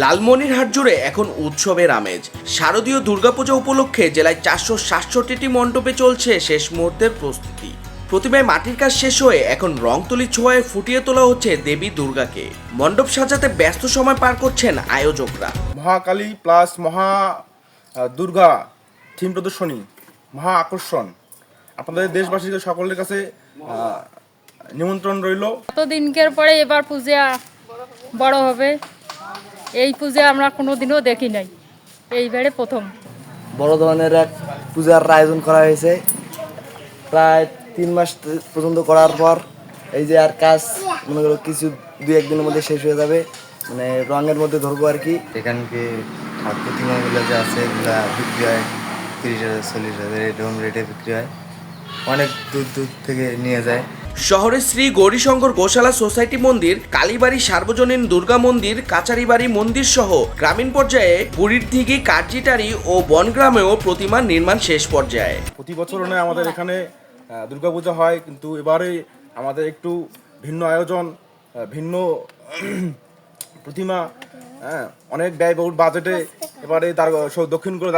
লালমনিরহাট জুড়ে এখন উৎসবের আমেজ। শারদীয় দুর্গাপূজা উপলক্ষে জেলায় চারশো সাতষট্টিটি মণ্ডপে চলছে শেষ মুহূর্তের প্রস্তুতি। প্রতিমায় মাটির কাজ শেষ হয়ে এখন রংতুলি ছোঁয়ায় ফুটিয়ে তোলা হচ্ছে দেবী দুর্গাকে। মণ্ডপ সাজাতে ব্যস্ত সময় পার করছেন আয়োজকরা। মহাকালী প্লাস মহা দুর্গা থিম প্রদর্শনী মহা আকর্ষণ। আপনাদের দেশবাসীকে সকলের কাছে নিমন্ত্রণ রইল। এতদিনকের পরে এবার পূজা বড় হবে। এই পূজা আমরা কোনোদিনও দেখি নাই। এইবারে প্রথম। বড় ধরনের এক পূজার আয়োজন করা হয়েছে। প্রায় তিন মাস পর্যন্ত করার পর এই যে আর কাজ মনে করো কিছু দুই একদিনের মধ্যে শেষ হয়ে যাবে। মানে রঙের মধ্যে ধরবো আর কি। এখানকে ঠাকুর প্রতিমাগুলো যে আছে এগুলা বিক্রি হয়। তিরিশ হাজার চল্লিশ হাজার এরকম রেটে বিক্রি হয়। অনেক দূর দূর থেকে নিয়ে যায়। শহরের শ্রী গৌরীশঙ্কর গোশালা সোসাইটি মন্দির, কালীবাড়ি সার্বজনীন দুর্গা মন্দির কাচারিবাড়ি মন্দির সহ গ্রামীণ পর্যায়ে বুড়ির দিঘি কার্জিটারি ও বনগ্রামেও প্রতিমার নির্মাণ শেষ পর্যায়ে। প্রতি বছর আমাদের এখানে দুর্গাপূজা হয়, কিন্তু এবারে আমাদের একটু ভিন্ন আয়োজন ভিন্ন প্রতিমা হ্যাঁ অনেক ব্যয়বহুল বাজেটে এবারে তার দক্ষিণ করে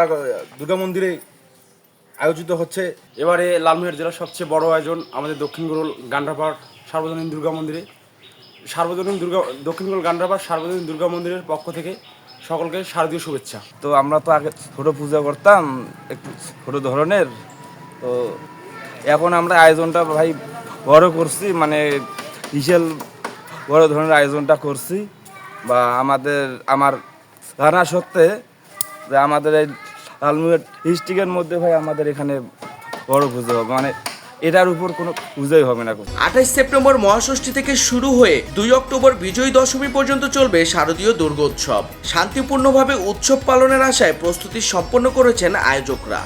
দুর্গা মন্দিরে আয়োজিত হচ্ছে। এবারে লালমোহর জেলার সবচেয়ে বড় আয়োজন আমাদের দক্ষিণ গোল গান্ডাপাড় সার্বজনীন দুর্গা মন্দিরে। সার্বজনীন দুর্গা, দক্ষিণ গোল গান্ডাপাড় সার্বজনীন দুর্গা মন্দিরের পক্ষ থেকে সকলকে শারদীয় শুভেচ্ছা। তো আমরা তো আগে ছোটো পূজা করতাম, একটু ছোটো ধরনের। তো এখন আমরা আয়োজনটা ভাই বড় করছি মানে বিশাল বড় ধরনের আয়োজনটা করছি। বা আমাদের, আমার জানা সত্ত্বে যে আমাদের এই লালমুহের হিস্ট্রিকের মধ্যে ভাই আমাদের এখানে বড় পুজো হবে। মানে এটার উপর কোনো পুজোই হবে না আঠাশ সেপ্টেম্বর মহাষষ্ঠী থেকে শুরু হয়ে দুই অক্টোবর বিজয়ী দশমী পর্যন্ত চলবে শারদীয় দুর্গোৎসব। শান্তিপূর্ণভাবে উৎসব পালনের আশায় প্রস্তুতি সম্পন্ন করেছেন আয়োজকরা।